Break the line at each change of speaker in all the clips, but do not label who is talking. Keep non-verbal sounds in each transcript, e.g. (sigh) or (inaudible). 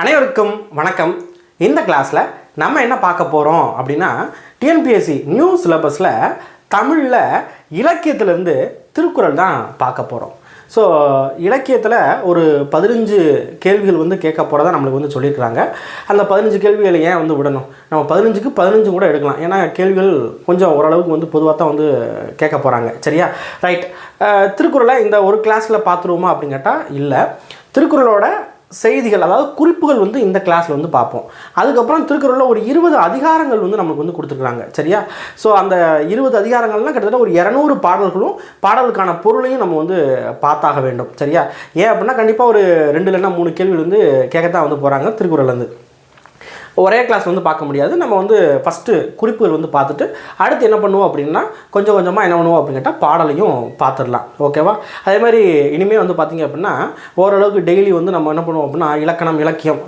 அனைவருக்கும் வணக்கம் இந்த கிளாஸில் நம்ம என்ன பார்க்க போகிறோம் அப்படின்னா டிஎன்பிஎஸ்சி நியூ சிலபஸில் தமிழில் இலக்கியத்திலேருந்து திருக்குறள் தான் பார்க்க போகிறோம் ஸோ இலக்கியத்தில் ஒரு பதினஞ்சு கேள்விகள் வந்து கேட்க போகிறதா நம்மளுக்கு வந்து சொல்லியிருக்கிறாங்க அந்த பதினஞ்சு கேள்விகளை ஏன் வந்து விடணும் நம்ம பதினஞ்சுக்கு பதினஞ்சு கூட எடுக்கலாம் ஏன்னா கேள்விகள் கொஞ்சம் ஓரளவுக்கு வந்து பொதுவாக தான் வந்து கேட்க போகிறாங்க சரியா ரைட் திருக்குறளை இந்த ஒரு கிளாஸில் பார்த்துருவோமா அப்படின்னு கேட்டால் இல்லை திருக்குறளோட செய்திகள் அதாவது குறிப்புகள் வந்து இந்த கிளாஸில் வந்து பார்ப்போம் அதுக்கப்புறம் திருக்குறளில் ஒரு இருபது அதிகாரங்கள் வந்து நமக்கு வந்து கொடுத்துருக்குறாங்க சரியா ஸோ அந்த இருபது அதிகாரங்கள்லாம் கிட்டத்தட்ட ஒரு இரநூறு பாடல்களும் பாடலுக்கான பொருளையும் நம்ம வந்து பார்த்தாக வேண்டும் சரியா ஏன் அப்படின்னா கண்டிப்பாக ஒரு ரெண்டு இல்லைன்னா மூணு கேள்வி வந்து கேட்கத்தான் வந்து போகிறாங்க திருக்குறள்லேருந்து ஒரே கிளாஸ் வந்து பார்க்க முடியாது நம்ம வந்து ஃபஸ்ட்டு குறிப்புகள் வந்து பார்த்துட்டு அடுத்து என்ன பண்ணுவோம் அப்படின்னா கொஞ்சம் கொஞ்சமாக என்ன பண்ணுவோம் அப்படின்னு கேட்டால் பாடலையும் பார்த்துடலாம் ஓகேவா அதே மாதிரி இனிமேல் வந்து பார்த்திங்க அப்படின்னா ஓரளவுக்கு டெய்லி வந்து நம்ம என்ன பண்ணுவோம் அப்படின்னா இலக்கணம் இலக்கியம்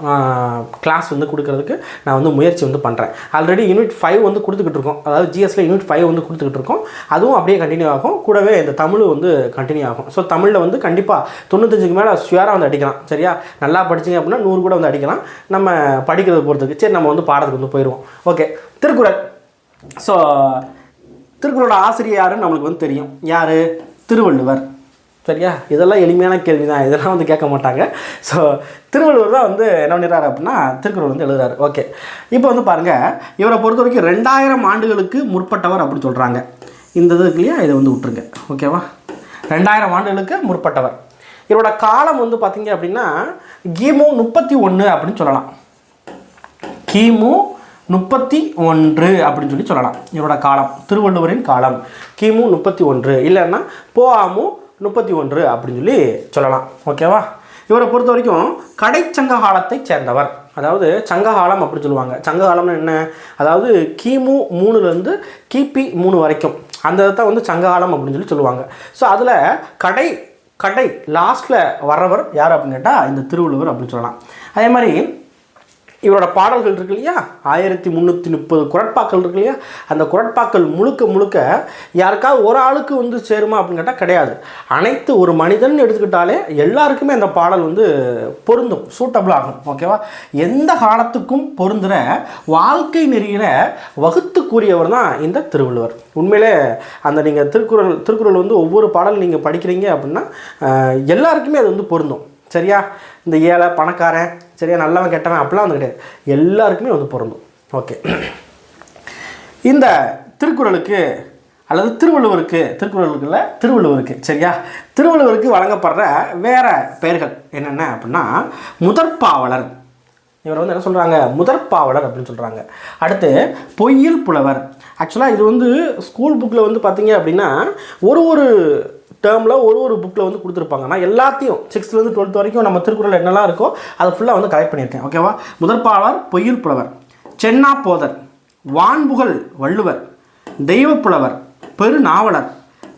கிளாஸ் வந்து கொடுக்கறதுக்கு நான் வந்து முயற்சி வந்து பண்ணுறேன் ஆல்ரெடி யூனிட் ஃபைவ் வந்து கொடுத்துக்கிட்டு இருக்கோம் அதாவது ஜிஎஸ்சில் யூனிட் ஃபைவ் வந்து கொடுத்துக்கிட்டு இருக்கோம் அதுவும் அப்படியே கண்டினியூ ஆகும் கூடவே இந்த தமிழ் வந்து கண்டினியூ ஆகும் ஸோ தமிழில் வந்து கண்டிப்பாக தொண்ணூத்தஞ்சுக்கு மேலே ஷுவராக வந்து அடிக்கலாம் சரியா நல்லா படிச்சிங்க அப்படின்னா நூறு கூட வந்து அடிக்கலாம் நம்ம படிக்கிறது பொறுத்துக்கு இருக்குது சரி நம்ம வந்து பாடத்துக்கு வந்து போயிடுவோம் ஓகே திருக்குறள் ஸோ திருக்குறளோட ஆசிரியர் யாருன்னு நம்மளுக்கு வந்து தெரியும் யார் திருவள்ளுவர் சரியா இதெல்லாம் எளிமையான கேள்வி தான் இதெல்லாம் வந்து கேட்க மாட்டாங்க ஸோ திருவள்ளுவர் தான் வந்து என்ன பண்ணிடுறாரு அப்படின்னா திருக்குறள் வந்து எழுதுறாரு ஓகே இப்போ வந்து பாருங்கள் இவரை பொறுத்த வரைக்கும் ரெண்டாயிரம் ஆண்டுகளுக்கு முற்பட்டவர் அப்படின்னு சொல்கிறாங்க இந்த இது இல்லையா இதை வந்து விட்டுருங்க ஓகேவா ரெண்டாயிரம் ஆண்டுகளுக்கு முற்பட்டவர் இவரோட காலம் வந்து பார்த்திங்க அப்படின்னா கிமு முப்பத்தி ஒன்று அப்படின்னு சொல்லலாம் கிமு முப்பத்தி ஒன்று அப்படின்னு சொல்லி சொல்லலாம் இவரோட காலம் திருவள்ளுவரின் காலம் கிமு முப்பத்தி ஒன்று இல்லைன்னா போஆமு முப்பத்தி ஒன்று அப்படின்னு சொல்லி சொல்லலாம் ஓகேவா இவரை பொறுத்த வரைக்கும் கடைச்சங்க காலத்தை சேர்ந்தவர் அதாவது சங்ககாலம் அப்படின்னு சொல்லுவாங்க சங்ககாலம்னு என்ன அதாவது கிமு மூணுலேருந்து கிபி மூணு வரைக்கும் அந்த தான் வந்து சங்ககாலம் அப்படின்னு சொல்லி சொல்லுவாங்க ஸோ அதில் கடை கடை லாஸ்ட்டில் வர்றவர் யார் அப்படின்னு கேட்டால் இந்த திருவள்ளுவர் அப்படின்னு சொல்லலாம் அதே மாதிரி இவரோட பாடல்கள் இருக்கு இல்லையா ஆயிரத்தி முந்நூற்றி முப்பது குரட்பாக்கள் இருக்கு இல்லையா அந்த குரட்பாக்கள் முழுக்க முழுக்க யாருக்காவது ஒரு ஆளுக்கு வந்து சேருமா அப்படின்னு கேட்டால் கிடையாது அனைத்து ஒரு மனிதன் எடுத்துக்கிட்டாலே எல்லாருக்குமே அந்த பாடல் வந்து பொருந்தும் சூட்டபிள் ஆகும் ஓகேவா எந்த காலத்துக்கும் பொருந்துகிற வாழ்க்கை நெறியில் வகுத்துக்குரியவர் தான் இந்த திருவள்ளுவர் உண்மையிலே அந்த நீங்கள் திருக்குறள் திருக்குறள் வந்து ஒவ்வொரு பாடல் நீங்கள் படிக்கிறீங்க அப்படின்னா எல்லாருக்குமே அது வந்து பொருந்தும் சரியா இந்த ஏழை பணக்காரன் சரியா நல்லவன் கெட்டவன் அப்படிலாம் வந்து கிடையாது எல்லாருக்குமே வந்து பொருந்தும் ஓகே இந்த திருக்குறளுக்கு அல்லது திருவள்ளுவருக்கு திருக்குறளுக்கு இல்லை திருவள்ளுவருக்கு சரியா திருவள்ளுவருக்கு வழங்கப்படுற வேறு பெயர்கள் என்னென்ன அப்படின்னா முதற்பாவலர் இவர் வந்து என்ன சொல்கிறாங்க முதற்பாவலர் அப்படின்னு சொல்கிறாங்க அடுத்து பொய்யில் புலவர் ஆக்சுவலாக இது வந்து ஸ்கூல் புக்கில் வந்து பார்த்திங்க அப்படின்னா ஒரு ஒரு டேர்மில் ஒரு ஒரு புக்கில் வந்து கொடுத்துருப்பாங்க நான் எல்லாத்தையும் சிக்ஸ்த்லேருந்து டுவெல்த் வரைக்கும் நம்ம திருக்குறள் என்னெல்லாம் இருக்கோ அதை ஃபுல்லாக வந்து கலெக்ட் பண்ணியிருக்கேன் ஓகேவா முதற்பாளர் பொய்யூர் புலவர் சென்னா போதர் வான்புகழ் வள்ளுவர் தெய்வப்புலவர் பெருநாவலர்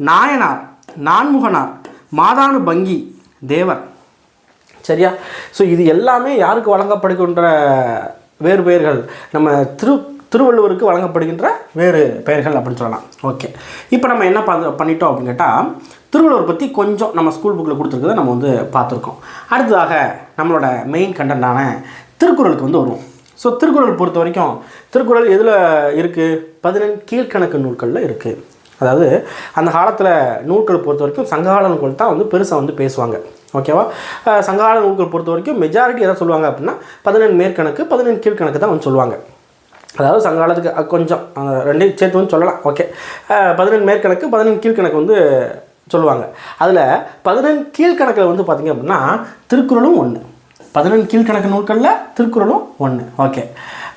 நாயனார் நான்முகனார் மாதானு பங்கி தேவர் சரியா ஸோ இது எல்லாமே யாருக்கு வழங்கப்படுகின்ற வேறு பெயர்கள் நம்ம திரு திருவள்ளுவருக்கு வழங்கப்படுகின்ற வேறு பெயர்கள் அப்படின்னு சொல்லலாம் ஓகே இப்போ நம்ம என்ன பண்ணிட்டோம் அப்படின்னு கேட்டால் திருவள்ளுவர் பற்றி கொஞ்சம் நம்ம ஸ்கூல் புக்கில் கொடுத்துருக்கதை நம்ம வந்து பார்த்துருக்கோம் அடுத்ததாக நம்மளோட மெயின் கண்டென்ட்டான திருக்குறளுக்கு வந்து வருவோம் ஸோ திருக்குறள் பொறுத்த வரைக்கும் திருக்குறள் எதில் இருக்குது பதினெண் கீழ்கணக்கு நூல்களில் இருக்குது அதாவது அந்த காலத்தில் நூல்கள் பொறுத்த வரைக்கும் சங்ககால நூல்கள் தான் வந்து பெருசாக வந்து பேசுவாங்க ஓகேவா சங்ககால நூல்கள் பொறுத்த வரைக்கும் மெஜாரிட்டி எதாவது சொல்லுவாங்க அப்படின்னா பதினெண் மேற்கணக்கு பதினெண் கீழ்கணக்கு தான் வந்து சொல்லுவாங்க அதாவது சங்ககாலத்துக்கு கொஞ்சம் ரெண்டையும் சேர்த்து வந்து சொல்லலாம் ஓகே பதினெண் மேற்கணக்கு பதினெண் கீழ்கணக்கு வந்து சொல்லுவாங்க அதில் பதினெண் கீழ்கணக்கில் வந்து பார்த்திங்க அப்படின்னா திருக்குறளும் ஒன்று பதினெண் கீழ்கணக்கு நூல்களில் திருக்குறளும் ஒன்று ஓகே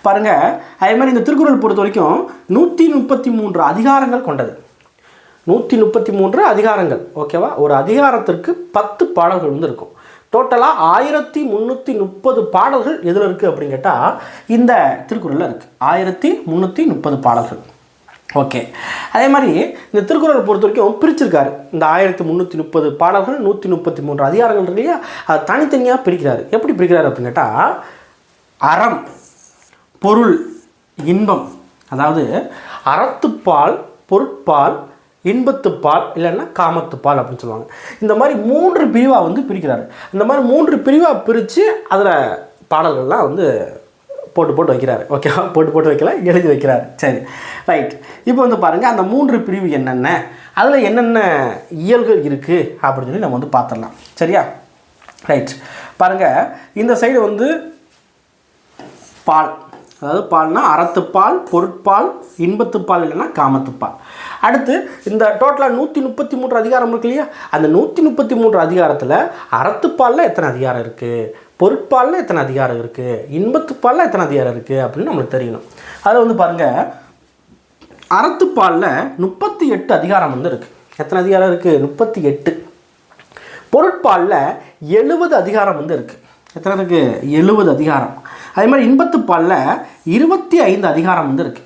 பாருங்கள் அதே மாதிரி இந்த திருக்குறள் பொறுத்த வரைக்கும் நூற்றி முப்பத்தி மூன்று அதிகாரங்கள் கொண்டது நூற்றி முப்பத்தி மூன்று அதிகாரங்கள் ஓகேவா ஒரு அதிகாரத்திற்கு பத்து பாடல்கள் வந்து இருக்கும் டோட்டலாக ஆயிரத்தி முந்நூற்றி முப்பது பாடல்கள் எதில் இருக்குது அப்படின்னு கேட்டால் இந்த திருக்குறளில் இருக்குது ஆயிரத்தி முந்நூற்றி முப்பது பாடல்கள் ஓகே அதே மாதிரி இந்த திருக்குறளை பொறுத்த வரைக்கும் பிரிச்சிருக்காரு இந்த ஆயிரத்தி முந்நூற்றி முப்பது பாடல்கள் நூற்றி முப்பத்தி மூன்று அதிகாரங்கள் இருக்கு இல்லையா அதை தனித்தனியாக பிரிக்கிறாரு எப்படி பிரிக்கிறாரு அப்படின்னு கேட்டால் அறம் பொருள் இன்பம் அதாவது அறத்துப்பால் பொருட்பால் இன்பத்துப்பால் இல்லைன்னா காமத்துப்பால் அப்படின்னு சொல்லுவாங்க இந்த மாதிரி மூன்று பிரிவாக வந்து பிரிக்கிறாரு இந்த மாதிரி மூன்று பிரிவாக பிரித்து அதில் பாடல்கள்லாம் வந்து போட்டு போட்டு வைக்கிறாரு ஓகேவா போட்டு போட்டு வைக்கல எழுதி வைக்கிறாரு சரி ரைட் இப்போ வந்து பாருங்கள் அந்த மூன்று பிரிவு என்னென்ன அதில் என்னென்ன இயல்கள் இருக்குது அப்படின்னு சொல்லி நம்ம வந்து பார்த்துடலாம் சரியா ரைட் பாருங்கள் இந்த சைடு வந்து பால் அதாவது பால்னால் அறத்துப்பால் பொருட்பால் இன்பத்துப்பால் இல்லைன்னா காமத்துப்பால் அடுத்து இந்த டோட்டலாக நூற்றி முப்பத்தி மூன்று அதிகாரம் இருக்கு இல்லையா அந்த நூற்றி முப்பத்தி மூன்று அதிகாரத்தில் அறத்துப்பாலில் எத்தனை அதிகாரம் இருக்குது பொருட்பாலில் எத்தனை அதிகாரம் இருக்குது இன்பத்துப்பாலில் எத்தனை அதிகாரம் இருக்குது அப்படின்னு நம்மளுக்கு தெரியணும் அதை வந்து பாருங்கள் அறத்துப்பாலில் முப்பத்தி எட்டு அதிகாரம் வந்து இருக்குது எத்தனை அதிகாரம் இருக்குது முப்பத்தி எட்டு பொருட்பாலில் எழுபது அதிகாரம் வந்து இருக்குது எத்தனை இருக்குது எழுபது அதிகாரம் அதே மாதிரி இன்பத்துப்பாலில் இருபத்தி ஐந்து அதிகாரம் வந்து இருக்குது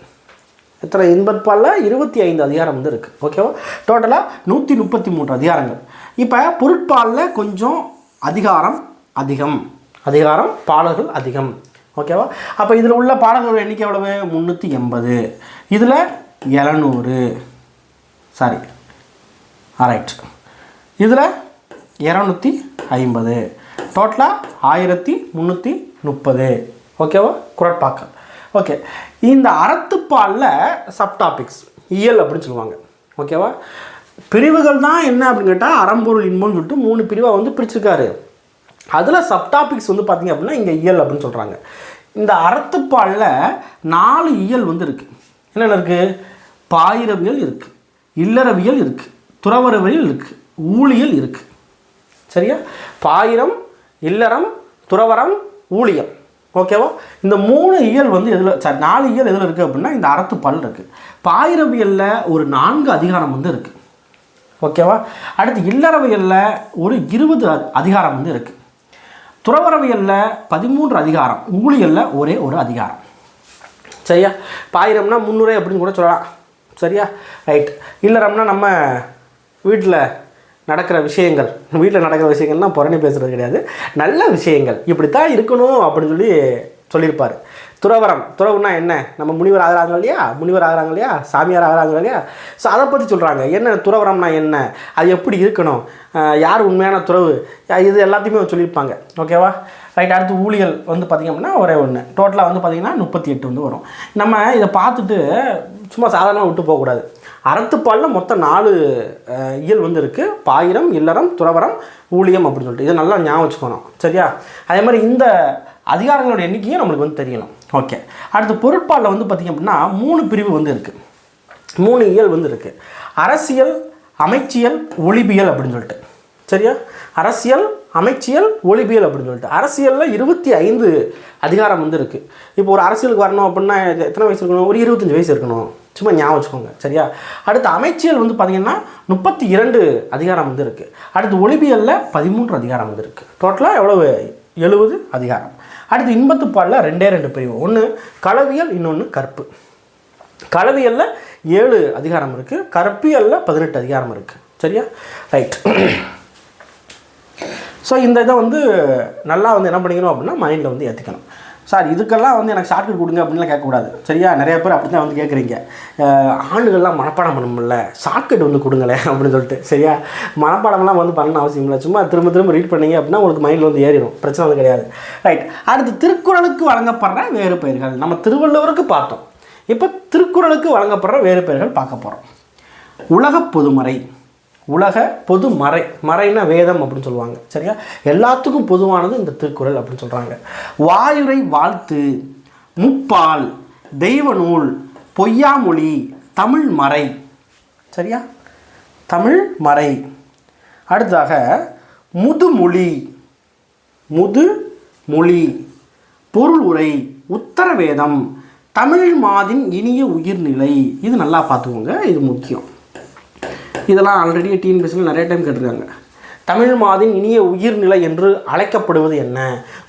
எத்தனை இன்பற்பாலில் இருபத்தி ஐந்து அதிகாரம் வந்து இருக்குது ஓகேவா டோட்டலாக நூற்றி முப்பத்தி மூன்று அதிகாரங்கள் இப்போ பொருட்பாலில் கொஞ்சம் அதிகாரம் அதிகம் அதிகாரம் பாடல்கள் அதிகம் ஓகேவா அப்போ இதில் உள்ள பாடல்கள் எண்ணிக்கை எவ்வளவு முந்நூற்றி எண்பது இதில் இரநூறு சாரி ஆரைட் இதில் இரநூத்தி ஐம்பது டோட்டலாக ஆயிரத்தி முந்நூற்றி முப்பது ஓகேவா குரட்பாக்கள் ஓகே இந்த அறத்துப்பாலில் சப்டாபிக்ஸ் இயல் அப்படின்னு சொல்லுவாங்க ஓகேவா பிரிவுகள் தான் என்ன அப்படின்னு கேட்டால் அறம்பொருள் இன்பம்னு சொல்லிட்டு மூணு பிரிவாக வந்து பிரிச்சிருக்காரு அதில் டாபிக்ஸ் வந்து பார்த்திங்க அப்படின்னா இங்கே இயல் அப்படின்னு சொல்கிறாங்க இந்த அறத்துப்பாலில் நாலு இயல் வந்து இருக்குது என்னென்ன இருக்குது பாயிரவியல் இருக்குது இல்லறவியல் இருக்குது துறவரவியல் இருக்குது ஊழியல் இருக்குது சரியா பாயிரம் இல்லறம் துறவரம் ஊழியம் ஓகேவா இந்த மூணு இயல் வந்து எதில் சார் நாலு இயல் எதில் இருக்குது அப்படின்னா இந்த அறத்துப்பால் இருக்குது பாயிரவியலில் ஒரு நான்கு அதிகாரம் வந்து இருக்குது ஓகேவா அடுத்து இல்லறவியலில் ஒரு இருபது அதிகாரம் வந்து இருக்குது துறவரவியலில் பதிமூன்று அதிகாரம் ஊழியலில் ஒரே ஒரு அதிகாரம் சரியா பாயிரம்னா முந்நூறு அப்படின்னு கூட சொல்லலாம் சரியா ரைட் இல்லறம்னா நம்ம வீட்டில் நடக்கிற விஷயங்கள் வீட்டில் நடக்கிற விஷயங்கள்லாம் புறணி பேசுகிறது கிடையாது நல்ல விஷயங்கள் இப்படி தான் இருக்கணும் அப்படின்னு சொல்லி சொல்லியிருப்பார் துறவரம் துறவுனா என்ன நம்ம முனிவர் ஆகிறாங்க இல்லையா முனிவர் ஆகிறாங்க இல்லையா சாமியார் ஆகிறாங்க இல்லையா ஸோ அதை பற்றி சொல்கிறாங்க என்ன துறவரம்னா என்ன அது எப்படி இருக்கணும் யார் உண்மையான துறவு இது எல்லாத்தையுமே சொல்லியிருப்பாங்க ஓகேவா ரைட் அடுத்து ஊழியல் வந்து பார்த்திங்க அப்படின்னா ஒரே ஒன்று டோட்டலாக வந்து பார்த்திங்கன்னா முப்பத்தி எட்டு வந்து வரும் நம்ம இதை பார்த்துட்டு சும்மா சாதாரணமாக விட்டு போகக்கூடாது அறத்துப்பாலில் மொத்தம் நாலு இயல் வந்து இருக்குது பாயிரம் இல்லறம் துறவரம் ஊழியம் அப்படின்னு சொல்லிட்டு இதை நல்லா ஞாபகம் வச்சுக்கணும் சரியா அதே மாதிரி இந்த அதிகாரங்களோட எண்ணிக்கையும் நம்மளுக்கு வந்து தெரியணும் ஓகே அடுத்து பொருட்பாலில் வந்து பார்த்திங்க அப்படின்னா மூணு பிரிவு வந்து இருக்குது மூணு இயல் வந்து இருக்குது அரசியல் அமைச்சியல் ஒளிபியல் அப்படின்னு சொல்லிட்டு சரியா அரசியல் அமைச்சியல் ஒளிபியல் அப்படின்னு சொல்லிட்டு அரசியலில் இருபத்தி ஐந்து அதிகாரம் வந்து இருக்குது இப்போ ஒரு அரசியலுக்கு வரணும் அப்படின்னா எத்தனை வயசு இருக்கணும் ஒரு இருபத்தஞ்சி வயசு இருக்கணும் சும்மா ஞாபகம் வச்சுக்கோங்க சரியா அடுத்து அமைச்சியல் வந்து பார்த்திங்கன்னா முப்பத்தி இரண்டு அதிகாரம் வந்து இருக்குது அடுத்து ஒளிபியலில் பதிமூன்று அதிகாரம் வந்து இருக்குது டோட்டலாக எவ்வளவு எழுபது அதிகாரம் அடுத்து பாலில் ரெண்டே ரெண்டு பிரிவு ஒன்று கலவியல் இன்னொன்று கற்பு கலவியலில் ஏழு அதிகாரம் இருக்குது கற்பியலில் பதினெட்டு அதிகாரம் இருக்குது சரியா ரைட் ஸோ இந்த இதை வந்து நல்லா வந்து என்ன பண்ணிக்கணும் அப்படின்னா மைண்டில் வந்து ஏற்றிக்கணும் சார் இதுக்கெல்லாம் வந்து எனக்கு ஷார்ட்கட் கொடுங்க அப்படின்லாம் கேட்கக்கூடாது சரியா நிறைய பேர் அப்படி தான் வந்து கேட்குறீங்க ஆண்டுகள்லாம் மனப்பாடம் பண்ணணும்ல ஷார்ட்கட் வந்து கொடுங்களேன் (laughs) அப்படின்னு சொல்லிட்டு சரியா மனப்பாடம்லாம் வந்து பண்ணணும் அவசியம் இல்லை சும்மா திரும்ப திரும்ப ரீட் பண்ணீங்க அப்படின்னா உங்களுக்கு மைண்டில் வந்து ஏறிடும் பிரச்சனை வந்து கிடையாது ரைட் அடுத்து திருக்குறளுக்கு வழங்கப்படுற வேறு பெயர்கள் நம்ம திருவள்ளுவருக்கு பார்த்தோம் இப்போ திருக்குறளுக்கு வழங்கப்படுற வேறு பெயர்கள் பார்க்க போகிறோம் உலக பொதுமறை உலக பொது மறை மறைனா வேதம் அப்படின்னு சொல்லுவாங்க சரியா எல்லாத்துக்கும் பொதுவானது இந்த திருக்குறள் அப்படின்னு சொல்கிறாங்க வாயுரை வாழ்த்து முப்பால் தெய்வ நூல் பொய்யாமொழி தமிழ் மறை சரியா தமிழ் மறை அடுத்ததாக முதுமொழி முது மொழி பொருள் உரை உத்தரவேதம் தமிழ் மாதின் இனிய உயிர்நிலை இது நல்லா பார்த்துக்கோங்க இது முக்கியம் இதெல்லாம் ஆல்ரெடி டிஎன்பிஎஸ்சியில் நிறைய டைம் கேட்டிருக்காங்க தமிழ் மாதின் இனிய உயிர்நிலை என்று அழைக்கப்படுவது என்ன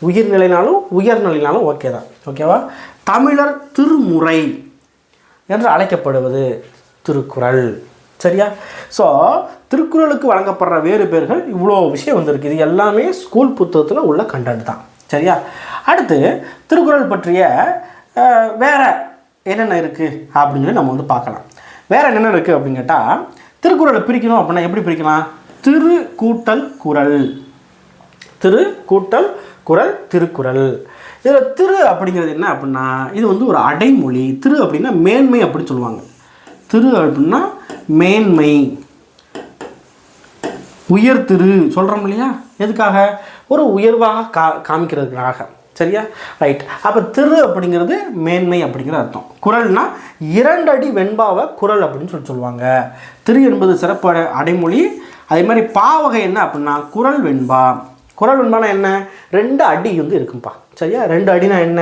உயிர்நிலைனாலும் உயர்நிலைனாலும் ஓகே தான் ஓகேவா தமிழர் திருமுறை என்று அழைக்கப்படுவது திருக்குறள் சரியா ஸோ திருக்குறளுக்கு வழங்கப்படுற வேறு பேர்கள் இவ்வளோ விஷயம் வந்திருக்கு இது எல்லாமே ஸ்கூல் புத்தகத்தில் உள்ள கண்டென்ட் தான் சரியா அடுத்து திருக்குறள் பற்றிய வேறு என்னென்ன இருக்குது அப்படிங்கிறது நம்ம வந்து பார்க்கலாம் வேறு என்னென்ன இருக்குது அப்படின்னு கேட்டால் திருக்குறளை பிரிக்கணும் அப்படின்னா எப்படி பிரிக்கலாம் திரு கூட்டல் குரல் திரு கூட்டல் குரல் திருக்குறள் இதில் திரு அப்படிங்கிறது என்ன அப்படின்னா இது வந்து ஒரு அடைமொழி திரு அப்படின்னா மேன்மை அப்படின்னு சொல்லுவாங்க திரு அப்படின்னா மேன்மை உயர் திரு சொல்கிறோம் இல்லையா எதுக்காக ஒரு உயர்வாக கா காமிக்கிறதுக்காக சரியா ரைட் அப்போ திரு அப்படிங்கிறது மேன்மை அப்படிங்கிற அர்த்தம் குரல்னா இரண்டு அடி வெண்பாவை குரல் அப்படின்னு சொல்லி சொல்லுவாங்க திரு என்பது சிறப்பு அடைமொழி அதே மாதிரி பாவகை என்ன அப்படின்னா குரல் வெண்பா குரல் வெண்பானா என்ன ரெண்டு அடி வந்து இருக்கும்பா சரியா ரெண்டு அடினா என்ன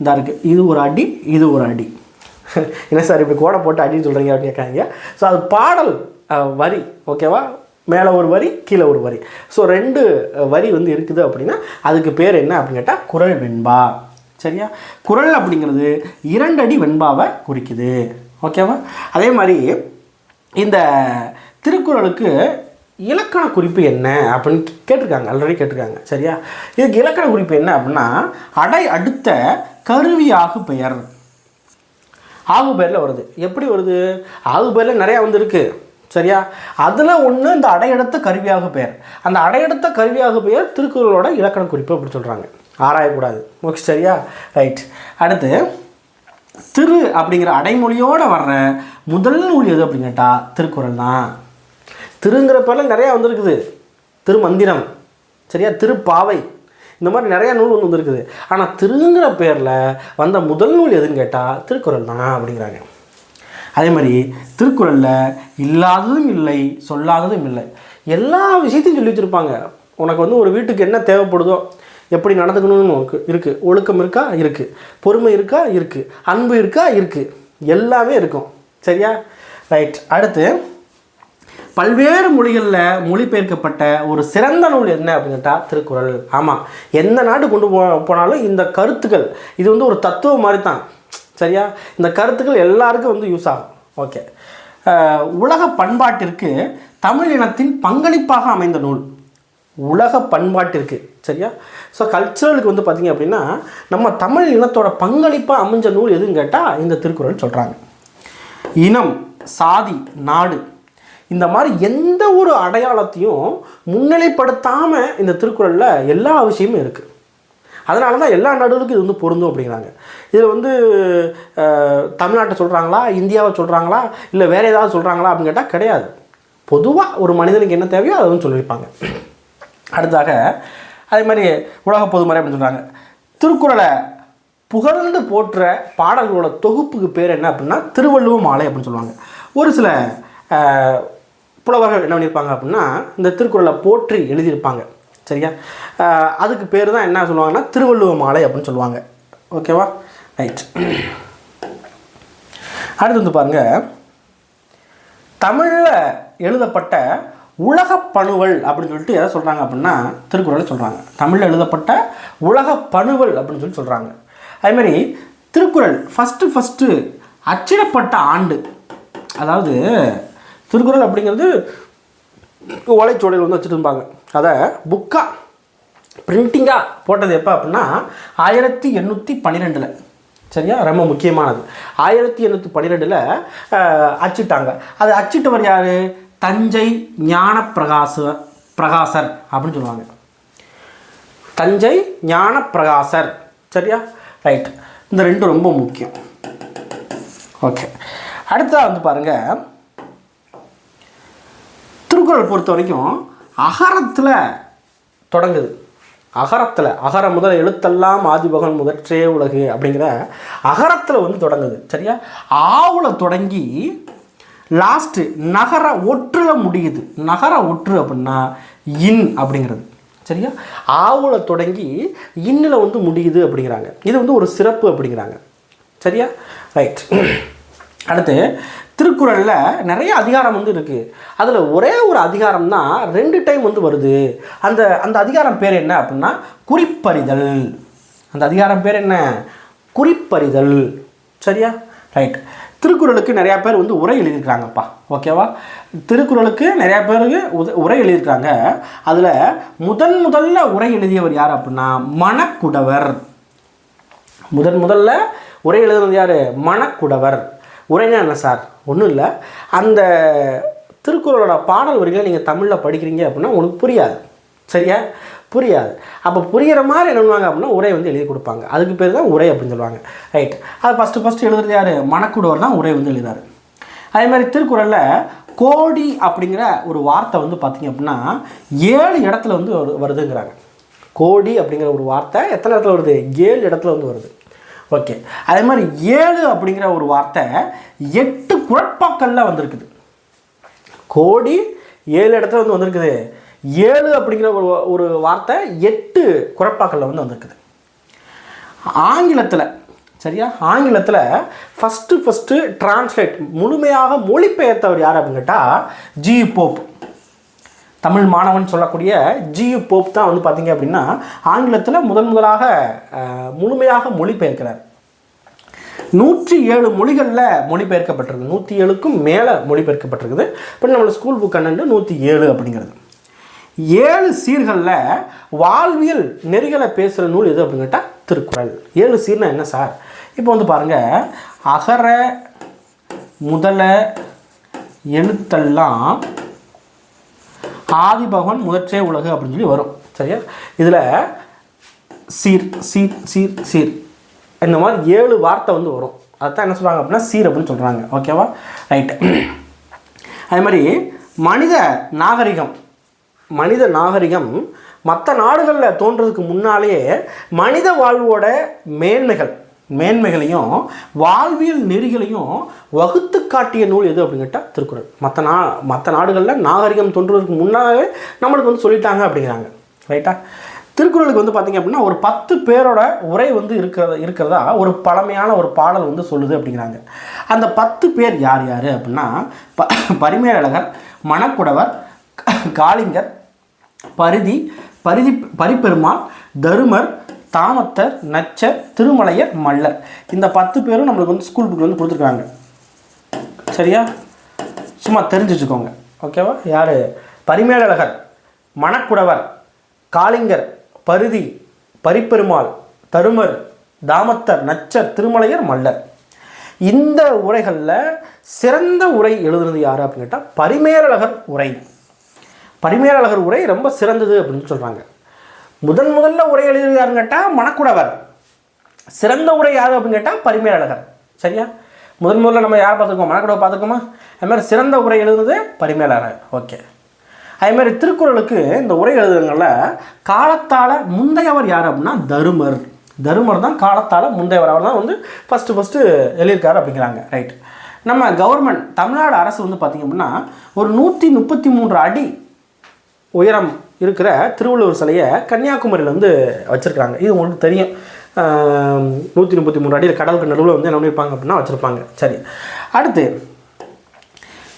இதாக இருக்குது இது ஒரு அடி இது ஒரு அடி (laughs) என்ன சார் இப்படி கோடை போட்டு அடின்னு சொல்கிறீங்க அப்படின்னு கேட்காங்க ஸோ அது பாடல் வரி ஓகேவா மேலே ஒரு வரி கீழே ஒரு வரி ஸோ ரெண்டு வரி வந்து இருக்குது அப்படின்னா அதுக்கு பேர் என்ன அப்படின்னு கேட்டால் குரல் வெண்பா சரியா குரல் அப்படிங்கிறது இரண்டு அடி வெண்பாவை குறிக்குது ஓகேவா அதே மாதிரி இந்த திருக்குறளுக்கு இலக்கண குறிப்பு என்ன அப்படின்னு கேட்டிருக்காங்க ஆல்ரெடி கேட்டிருக்காங்க சரியா இதுக்கு இலக்கண குறிப்பு என்ன அப்படின்னா அடை அடுத்த கருவியாகு பெயர் ஆகு பெயரில் வருது எப்படி வருது ஆகு பெயரில் நிறையா வந்து இருக்குது சரியா அதில் ஒன்று இந்த அடையடுத்த கருவியாக பெயர் அந்த அடையடுத்த கருவியாக பெயர் திருக்குறளோட இலக்கணம் குறிப்பு அப்படி சொல்கிறாங்க ஆராயக்கூடாது ஓகே சரியா ரைட் அடுத்து திரு அப்படிங்கிற அடைமொழியோடு வர்ற முதல் நூல் எது அப்படின்னு கேட்டால் திருக்குறள் தான் திருங்கிற பேரில் நிறையா வந்திருக்குது திருமந்திரம் சரியா திருப்பாவை இந்த மாதிரி நிறையா நூல் ஒன்று வந்திருக்குது ஆனால் திருங்கிற பேரில் வந்த முதல் நூல் எதுன்னு கேட்டால் திருக்குறள் தான் அப்படிங்கிறாங்க அதே மாதிரி திருக்குறளில் இல்லாததும் இல்லை சொல்லாததும் இல்லை எல்லா விஷயத்தையும் சொல்லி வச்சுருப்பாங்க உனக்கு வந்து ஒரு வீட்டுக்கு என்ன தேவைப்படுதோ எப்படி நடந்துக்கணும்னு இருக்கு இருக்குது ஒழுக்கம் இருக்கா இருக்குது பொறுமை இருக்கா இருக்குது அன்பு இருக்கா இருக்குது எல்லாமே இருக்கும் சரியா ரைட் அடுத்து பல்வேறு மொழிகளில் மொழிபெயர்க்கப்பட்ட ஒரு சிறந்த நூல் என்ன அப்படின்னு கேட்டால் திருக்குறள் ஆமாம் எந்த நாடு கொண்டு போ போனாலும் இந்த கருத்துக்கள் இது வந்து ஒரு தத்துவம் மாதிரி தான் சரியா இந்த கருத்துக்கள் எல்லாருக்கும் வந்து யூஸ் ஆகும் ஓகே உலக பண்பாட்டிற்கு தமிழ் இனத்தின் பங்களிப்பாக அமைந்த நூல் உலக பண்பாட்டிற்கு சரியா ஸோ கல்ச்சுரலுக்கு வந்து பார்த்திங்க அப்படின்னா நம்ம தமிழ் இனத்தோட பங்களிப்பாக அமைஞ்ச நூல் எதுன்னு கேட்டால் இந்த திருக்குறள் சொல்கிறாங்க இனம் சாதி நாடு இந்த மாதிரி எந்த ஒரு அடையாளத்தையும் முன்னிலைப்படுத்தாமல் இந்த திருக்குறளில் எல்லா விஷயமும் இருக்குது அதனால தான் எல்லா நாடுகளுக்கும் இது வந்து பொருந்தும் அப்படிங்கிறாங்க இதில் வந்து தமிழ்நாட்டை சொல்கிறாங்களா இந்தியாவை சொல்கிறாங்களா இல்லை வேறு ஏதாவது சொல்கிறாங்களா அப்படின்னு கேட்டால் கிடையாது பொதுவாக ஒரு மனிதனுக்கு என்ன தேவையோ அதை வந்து சொல்லியிருப்பாங்க அடுத்தாக அதே மாதிரி உலக பொதுமறை அப்படின்னு சொல்கிறாங்க திருக்குறளை புகழ்ந்து போற்ற பாடல்களோட தொகுப்புக்கு பேர் என்ன அப்படின்னா திருவள்ளுவ மாலை அப்படின்னு சொல்லுவாங்க ஒரு சில புலவர்கள் என்ன பண்ணியிருப்பாங்க அப்படின்னா இந்த திருக்குறளை போற்றி எழுதியிருப்பாங்க சரியா அதுக்கு பேர் தான் என்ன சொல்லுவாங்கன்னா திருவள்ளுவ மாலை அப்படின்னு சொல்லுவாங்க ஓகேவா ரைட் அடுத்து வந்து பாருங்கள் தமிழில் எழுதப்பட்ட உலக பணுவல் அப்படின்னு சொல்லிட்டு எதை சொல்கிறாங்க அப்படின்னா திருக்குறளை சொல்கிறாங்க தமிழில் எழுதப்பட்ட உலக பணுவல் அப்படின்னு சொல்லி சொல்கிறாங்க அதேமாரி திருக்குறள் ஃபஸ்ட்டு ஃபஸ்ட்டு அச்சிடப்பட்ட ஆண்டு அதாவது திருக்குறள் அப்படிங்கிறது ஓலைச்சுவடியில் வந்து வச்சுட்டு இருப்பாங்க அதை புக்காக பிரிண்டிங்காக போட்டது எப்போ அப்படின்னா ஆயிரத்தி எண்ணூற்றி பன்னிரெண்டில் சரியா ரொம்ப முக்கியமானது ஆயிரத்தி எண்ணூற்றி பன்னிரெண்டில் அச்சிட்டாங்க அது அச்சிட்டவர் யார் தஞ்சை ஞான பிரகாச பிரகாசர் அப்படின்னு சொல்லுவாங்க தஞ்சை ஞான பிரகாசர் சரியா ரைட் இந்த ரெண்டும் ரொம்ப முக்கியம் ஓகே அடுத்ததாக வந்து பாருங்கள் திருக்குறள் பொறுத்த வரைக்கும் அகரத்தில் தொடங்குது அகரத்தில் அகர முதல் எழுத்தெல்லாம் ஆதிபகன் முதற்றே உலகு அப்படிங்கிற அகரத்தில் வந்து தொடங்குது சரியா ஆவில் தொடங்கி லாஸ்ட்டு நகர ஒற்றில் முடியுது நகர ஒற்று அப்படின்னா இன் அப்படிங்கிறது சரியா ஆவில் தொடங்கி இன்னில் வந்து முடியுது அப்படிங்கிறாங்க இது வந்து ஒரு சிறப்பு அப்படிங்கிறாங்க சரியா ரைட் அடுத்து திருக்குறளில் நிறைய அதிகாரம் வந்து இருக்குது அதில் ஒரே ஒரு அதிகாரம் தான் ரெண்டு டைம் வந்து வருது அந்த அந்த அதிகாரம் பேர் என்ன அப்படின்னா குறிப்பறிதல் அந்த அதிகாரம் பேர் என்ன குறிப்பறிதல் சரியா ரைட் திருக்குறளுக்கு நிறையா பேர் வந்து உரை எழுதியிருக்கிறாங்கப்பா ஓகேவா திருக்குறளுக்கு நிறையா பேருக்கு உத உரை எழுதியிருக்கிறாங்க அதில் முதன் முதல்ல உரை எழுதியவர் யார் அப்படின்னா மணக்குடவர் முதன் முதல்ல உரை எழுதுனது யார் மணக்குடவர் உரைனா என்ன சார் ஒன்றும் இல்லை அந்த திருக்குறளோட பாடல் வரிகளை நீங்கள் தமிழில் படிக்கிறீங்க அப்படின்னா உனக்கு புரியாது சரியா புரியாது அப்போ புரிகிற மாதிரி என்ன பண்ணுவாங்க அப்படின்னா உரை வந்து எழுதி கொடுப்பாங்க அதுக்கு பேர் தான் உரை அப்படின்னு சொல்லுவாங்க ரைட் அது ஃபஸ்ட்டு ஃபஸ்ட்டு எழுதுறது யார் மணக்குடுவர் தான் உரை வந்து எழுதாரு அதே மாதிரி திருக்குறளில் கோடி அப்படிங்கிற ஒரு வார்த்தை வந்து பார்த்திங்க அப்படின்னா ஏழு இடத்துல வந்து வருதுங்கிறாங்க கோடி அப்படிங்கிற ஒரு வார்த்தை எத்தனை இடத்துல வருது ஏழு இடத்துல வந்து வருது ஓகே அதே மாதிரி ஏழு அப்படிங்கிற ஒரு வார்த்தை எட்டு குழப்பாக்கல்ல வந்திருக்குது கோடி ஏழு இடத்துல வந்து வந்திருக்குது ஏழு அப்படிங்கிற ஒரு ஒரு வார்த்தை எட்டு குழப்பாக்கல்ல வந்து வந்திருக்குது ஆங்கிலத்தில் சரியா ஆங்கிலத்தில் ஃபஸ்ட்டு ஃபஸ்ட்டு டிரான்ஸ்லேட் முழுமையாக மொழிபெயர்த்தவர் யார் அப்படின்னு கேட்டால் ஜி போப் தமிழ் மாணவன் சொல்லக்கூடிய ஜியு போப் தான் வந்து பார்த்திங்க அப்படின்னா ஆங்கிலத்தில் முதன் முதலாக முழுமையாக மொழிபெயர்க்கிறார் நூற்றி ஏழு மொழிகளில் மொழிபெயர்க்கப்பட்டிருக்கு நூற்றி ஏழுக்கும் மேலே மொழிபெயர்க்கப்பட்டிருக்குது இப்போ நம்மளோட ஸ்கூல் புக் அண்ணன் நூற்றி ஏழு அப்படிங்கிறது ஏழு சீர்களில் வாழ்வியல் நெறிகளை பேசுகிற நூல் எது அப்படின்னு கேட்டால் திருக்குறள் ஏழு சீர்னா என்ன சார் இப்போ வந்து பாருங்கள் அகர முதல எழுத்தெல்லாம் ஆதி பகவான் முதற்றே உலகு அப்படின்னு சொல்லி வரும் சரியா இதில் சீர் சீர் சீர் சீர் இந்த மாதிரி ஏழு வார்த்தை வந்து வரும் அதுதான் என்ன சொல்கிறாங்க அப்படின்னா சீர் அப்படின்னு சொல்கிறாங்க ஓகேவா ரைட் அதே மாதிரி மனித நாகரிகம் மனித நாகரிகம் மற்ற நாடுகளில் தோன்றதுக்கு முன்னாலேயே மனித வாழ்வோட மேன்மைகள் மேன்மைகளையும் வாழ்வியல் நெறிகளையும் வகுத்து காட்டிய நூல் எது அப்படின்னு கேட்டால் திருக்குறள் மற்ற நா மற்ற நாடுகளில் நாகரிகம் தோன்றுவதற்கு முன்னாலே நம்மளுக்கு வந்து சொல்லிட்டாங்க அப்படிங்கிறாங்க ரைட்டா திருக்குறளுக்கு வந்து பார்த்திங்க அப்படின்னா ஒரு பத்து பேரோட உரை வந்து இருக்கிறத இருக்கிறதா ஒரு பழமையான ஒரு பாடல் வந்து சொல்லுது அப்படிங்கிறாங்க அந்த பத்து பேர் யார் யார் அப்படின்னா ப பரிமேலழகர் மணக்குடவர் காளிங்கர் பரிதி பரிதி பரிப்பெருமாள் தருமர் தாமத்தர் நச்சர் திருமலையர் மல்லர் இந்த பத்து பேரும் நம்மளுக்கு வந்து ஸ்கூல் புக்கில் வந்து கொடுத்துருக்காங்க சரியா சும்மா தெரிஞ்சு வச்சுக்கோங்க ஓகேவா யார் பரிமேலழகர் மணக்குடவர் காளிங்கர் பருதி பரிப்பெருமாள் தருமர் தாமத்தர் நச்சர் திருமலையர் மல்லர் இந்த உரைகளில் சிறந்த உரை எழுதுனது யார் அப்படின்னு கேட்டால் பரிமேலழகர் உரை பரிமேலழகர் உரை ரொம்ப சிறந்தது அப்படின்னு சொல்கிறாங்க முதன் முதல்ல உரை எழுதியிருக்காருன்னு கேட்டால் மணக்குடவர் சிறந்த உரை யார் அப்படின்னு கேட்டால் பரிமை சரியா முதன் முதல்ல நம்ம யார் பார்த்துருக்கோம் மணக்குடவை பார்த்துருக்கோமா அதுமாதிரி சிறந்த உரை எழுதுனது பரிமை ஓகே அதேமாரி திருக்குறளுக்கு இந்த உரை எழுதுறதுனால காலத்தால் முந்தையவர் யார் அப்படின்னா தருமர் தருமர் தான் காலத்தால் முந்தையவர் அவர் தான் வந்து ஃபஸ்ட்டு ஃபஸ்ட்டு எழுதியிருக்காரு அப்படிங்கிறாங்க ரைட் நம்ம கவர்மெண்ட் தமிழ்நாடு அரசு வந்து பார்த்திங்க அப்படின்னா ஒரு நூற்றி முப்பத்தி மூன்று அடி உயரம் இருக்கிற திருவள்ளுவர் சிலையை கன்னியாகுமரியில் வந்து வச்சுருக்காங்க இது உங்களுக்கு தெரியும் நூற்றி முப்பத்தி மூணு அடியில் கடல் நடுவில் வந்து என்ன பண்ணியிருப்பாங்க அப்படின்னா வச்சுருப்பாங்க சரி அடுத்து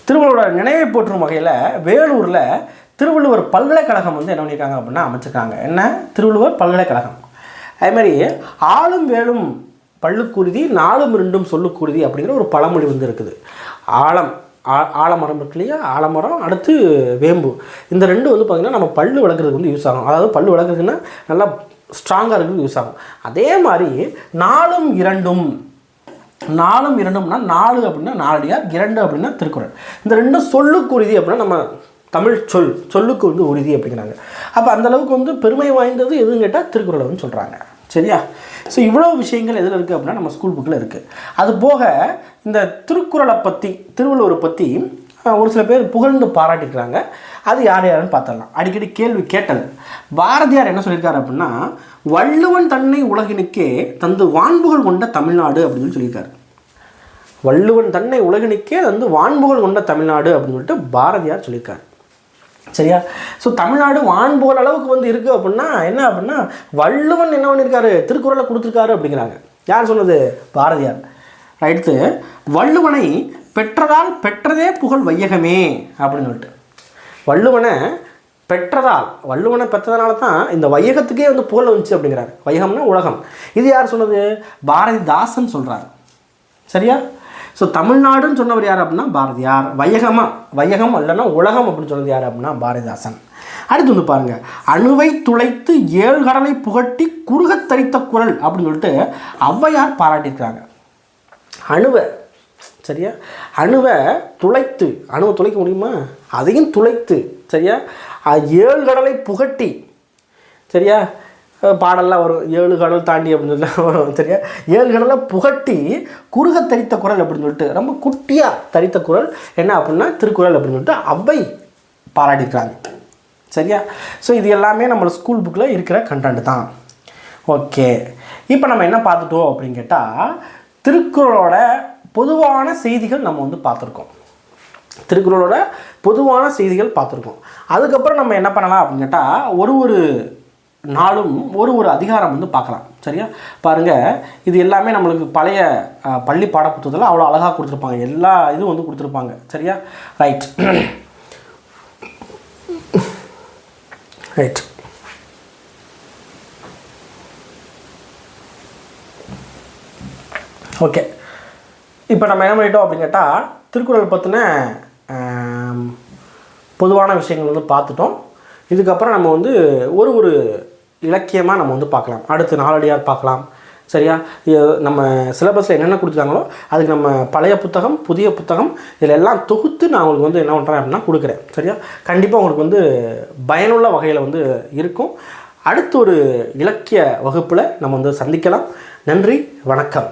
திருவள்ளுவரோட நினைவை போற்றும் வகையில் வேலூரில் திருவள்ளுவர் பல்கலைக்கழகம் வந்து என்ன பண்ணியிருக்காங்க அப்படின்னா அமைச்சிருக்காங்க என்ன திருவள்ளுவர் பல்கலைக்கழகம் அதேமாதிரி ஆளும் வேலும் பள்ளுக்குருதி நாளும் ரெண்டும் சொல்லுக்குருதி அப்படிங்கிற ஒரு பழமொழி வந்து இருக்குது ஆழம் ஆலமரம் இருக்கு இல்லையா ஆலமரம் அடுத்து வேம்பு இந்த ரெண்டு வந்து பார்த்திங்கன்னா நம்ம பல் வளர்க்குறதுக்கு வந்து யூஸ் ஆகும் அதாவது பல் வளர்க்குறதுன்னா நல்லா ஸ்ட்ராங்காக இருக்குது யூஸ் ஆகும் அதே மாதிரி நாலும் இரண்டும் நாலும் இரண்டும்னா நாலு அப்படின்னா நாலடியார் இரண்டு அப்படின்னா திருக்குறள் இந்த ரெண்டும் சொல்லுக்கு உறுதி அப்படின்னா நம்ம தமிழ் சொல் சொல்லுக்கு வந்து உறுதி அப்படிங்கிறாங்க அப்போ அந்தளவுக்கு வந்து பெருமை வாய்ந்தது எதுன்னு கேட்டால் திருக்குறள் வந்து சொல்கிறாங்க சரியா ஸோ இவ்வளோ விஷயங்கள் எதில் இருக்குது அப்படின்னா நம்ம ஸ்கூல் புக்கில் இருக்குது அது போக இந்த திருக்குறளை பற்றி திருவள்ளுவரை பற்றி ஒரு சில பேர் புகழ்ந்து பாராட்டிக்கிறாங்க அது யார் யாருன்னு பார்த்துடலாம் அடிக்கடி கேள்வி கேட்டது பாரதியார் என்ன சொல்லியிருக்காரு அப்படின்னா வள்ளுவன் தன்னை உலகினுக்கே தந்து வான்புகள் கொண்ட தமிழ்நாடு அப்படின்னு சொல்லியிருக்காரு வள்ளுவன் தன்னை உலகினுக்கே தந்து வான்புகள் கொண்ட தமிழ்நாடு அப்படின்னு சொல்லிட்டு பாரதியார் சொல்லியிருக்காரு சரியா ஸோ தமிழ்நாடு வான் போல் அளவுக்கு வந்து இருக்குது அப்படின்னா என்ன அப்படின்னா வள்ளுவன் என்ன பண்ணியிருக்காரு திருக்குறளை கொடுத்துருக்காரு அப்படிங்கிறாங்க யார் சொன்னது பாரதியார் அடுத்து வள்ளுவனை பெற்றதால் பெற்றதே புகழ் வையகமே அப்படின்னு சொல்லிட்டு வள்ளுவனை பெற்றதால் வள்ளுவனை பெற்றதுனால தான் இந்த வையகத்துக்கே வந்து புகழ் வந்துச்சு அப்படிங்கிறாரு வையகம்னா உலகம் இது யார் சொன்னது பாரதிதாசன் சொல்கிறார் சரியா ஸோ தமிழ்நாடுன்னு சொன்னவர் யார் அப்படின்னா பாரதியார் வையகமாக வையகம் இல்லைன்னா உலகம் அப்படின்னு சொன்னது யார் அப்படின்னா பாரதிதாசன் அடுத்து வந்து பாருங்க அணுவை துளைத்து ஏழு கடலை புகட்டி குறுகத் தரித்த குரல் அப்படின்னு சொல்லிட்டு ஔவையார் பாராட்டியிருக்கிறாங்க அணுவை சரியா அணுவை துளைத்து அணுவை துளைக்க முடியுமா அதையும் துளைத்து சரியா ஏழு கடலை புகட்டி சரியா பாடல்லாம் வரும் ஏழு கடல் தாண்டி அப்படின்னு சொல்லி வரும் சரியா ஏழு கடலாக புகட்டி குறுக தரித்த குரல் அப்படின்னு சொல்லிட்டு ரொம்ப குட்டியாக தரித்த குரல் என்ன அப்படின்னா திருக்குறள் அப்படின்னு சொல்லிட்டு அவை பாராட்டிக்கிறாங்க சரியா ஸோ இது எல்லாமே நம்மளோட ஸ்கூல் புக்கில் இருக்கிற கண்டன்ட் தான் ஓகே இப்போ நம்ம என்ன பார்த்துட்டோம் அப்படின்னு கேட்டால் திருக்குறளோட பொதுவான செய்திகள் நம்ம வந்து பார்த்துருக்கோம் திருக்குறளோட பொதுவான செய்திகள் பார்த்துருக்கோம் அதுக்கப்புறம் நம்ம என்ன பண்ணலாம் அப்படின்னு கேட்டால் ஒரு ஒரு நாளும் ஒரு ஒரு அதிகாரம் வந்து பார்க்கலாம் சரியா பாருங்கள் இது எல்லாமே நம்மளுக்கு பழைய பள்ளி பாடப்புத்தகத்தில் அவ்வளோ அழகாக கொடுத்துருப்பாங்க எல்லா இதுவும் வந்து கொடுத்துருப்பாங்க சரியா ரைட் ரைட் ஓகே இப்போ நம்ம என்ன பண்ணிட்டோம் அப்படின்னு கேட்டால் திருக்குறள் பற்றின பொதுவான விஷயங்கள் வந்து பார்த்துட்டோம் இதுக்கப்புறம் நம்ம வந்து ஒரு ஒரு இலக்கியமாக நம்ம வந்து பார்க்கலாம் அடுத்து நாளடியார் பார்க்கலாம் சரியா நம்ம சிலபஸில் என்னென்ன கொடுத்துருக்காங்களோ அதுக்கு நம்ம பழைய புத்தகம் புதிய புத்தகம் இதில் எல்லாம் தொகுத்து நான் உங்களுக்கு வந்து என்ன பண்ணுறேன் அப்படின்னா கொடுக்குறேன் சரியா கண்டிப்பாக உங்களுக்கு வந்து பயனுள்ள வகையில் வந்து இருக்கும் அடுத்த ஒரு இலக்கிய வகுப்பில் நம்ம வந்து சந்திக்கலாம் நன்றி வணக்கம்